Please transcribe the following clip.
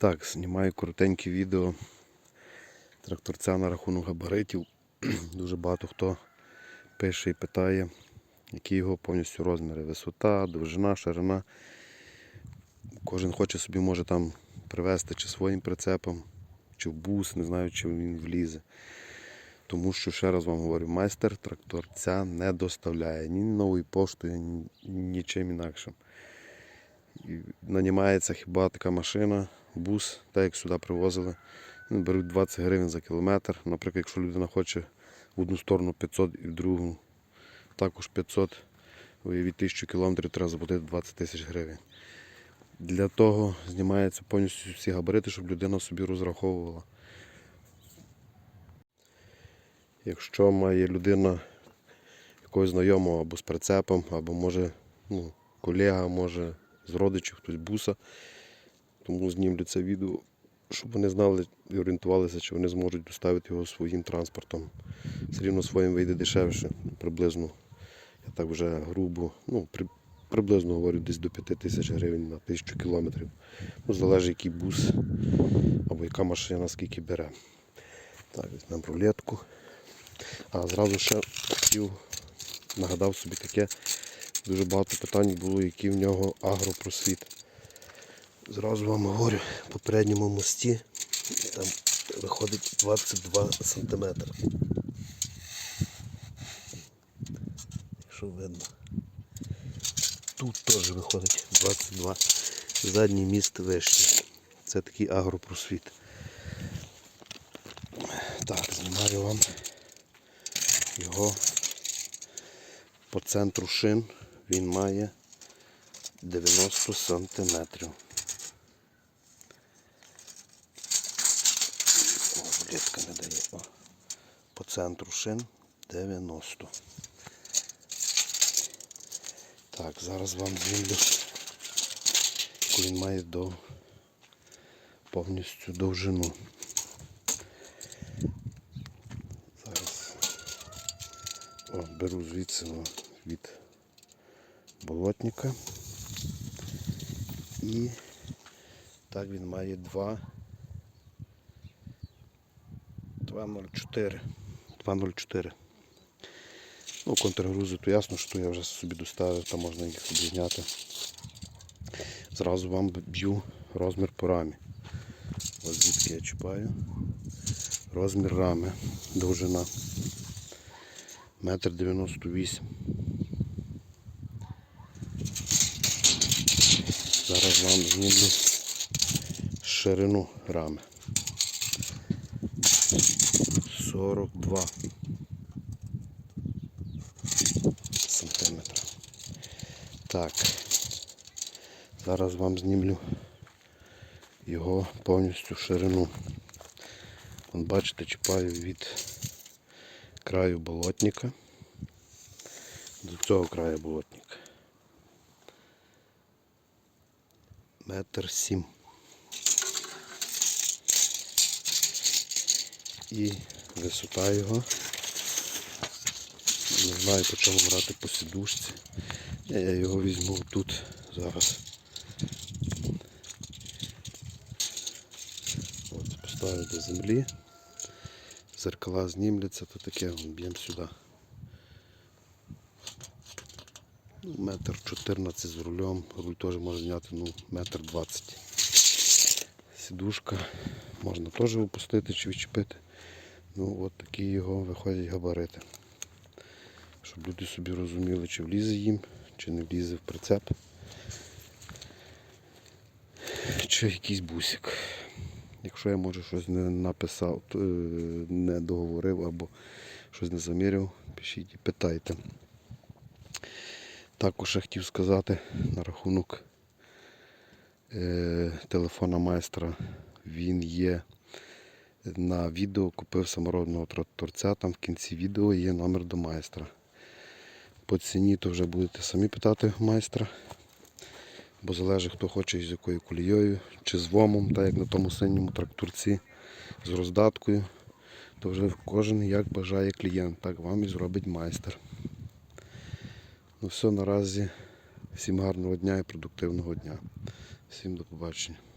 Так, знімаю коротеньке відео тракторця на рахунок габаритів. Дуже багато хто пише і питає, які його повністю розміри. Висота, довжина, ширина. Кожен хоче собі може там привезти чи своїм прицепом, чи в бус, не знаю, чи він влізе. Тому що, ще раз вам говорю, майстер тракторця не доставляє ні новою поштою, ні нічим інакшим. Нанімається хіба така машина, бус, так як сюди привозили. Беруть 20 гривень за кілометр. Наприклад, якщо людина хоче в одну сторону 500 і в другу також 500, від 1000 кілометрів треба заплатити 20 тисяч гривень. Для того знімаються повністю всі габарити, щоб людина собі розраховувала. Якщо має людина якогось знайомого або з прицепом, або може ну, колега, може з родичів, хтось буса, тому знімлю це відео, щоб вони знали і орієнтувалися, чи вони зможуть доставити його своїм транспортом. Все рівно своїм вийде дешевше, приблизно. Я так вже грубо, ну, при, приблизно говорю, десь до 5 тисяч гривень на тисячу кілометрів. Ну, залежить який бус або яка машина скільки бере. Так, візьмемо рулетку. А зразу ще хотів, нагадав собі таке, дуже багато питань було, який в нього агропросвіт. Зразу вам говорю, в попередньому мості там виходить 22 см. Якщо видно. Тут теж виходить 22. Задній міст вищий. Це такий агропросвіт. Так, знімаю вам його по центру шин він має 90 сантиметрів. О, рулетка не дає. О. По центру шин 90. Так, зараз вам знімлю, яку він має до повністю довжину. Зараз о, беру звідси від болотника. І так він має 2 2,04. 2,04. Ну, контргрузи, то ясно, що я вже собі доставив, там можна їх собі зняти. Зразу вам б'ю розмір по рамі. Ось звідки я чіпаю. Розмір рами, довжина. Метр дев'яносто вісім. Зараз вам знімлю ширину рами. 42 сантиметра. Так. Зараз вам знімлю його повністю ширину. Вон, бачите, чіпаю від краю болотника до цього краю болотника. Метр сім. І висота його. Не знаю по чому брати по сідушці. Я, його візьму тут зараз. От, поставлю до землі. Зеркала знімляться, то таке б'ємо сюди. Ну, Метр 14 з рулем. Руль теж може зняти ну, метр 20. Сідушка можна теж опустити чи відчепити. Ну от такі його виходять габарити. Щоб люди собі розуміли, чи влізе їм, чи не влізе в прицеп. Чи якийсь бусик. Якщо я може щось не написав, е, не договорив або щось не заміряв, пишіть і питайте. Також я хотів сказати на рахунок е, телефона майстра. Він є на відео, купив саморобного тракторця, там в кінці відео є номер до майстра. По ціні то вже будете самі питати майстра. Бо залежить хто хоче з якою колією, чи з вомом, так як на тому синьому тракторці, з роздаткою, то вже кожен як бажає клієнт, так вам і зробить майстер. Ну все, наразі. Всім гарного дня і продуктивного дня. Всім до побачення.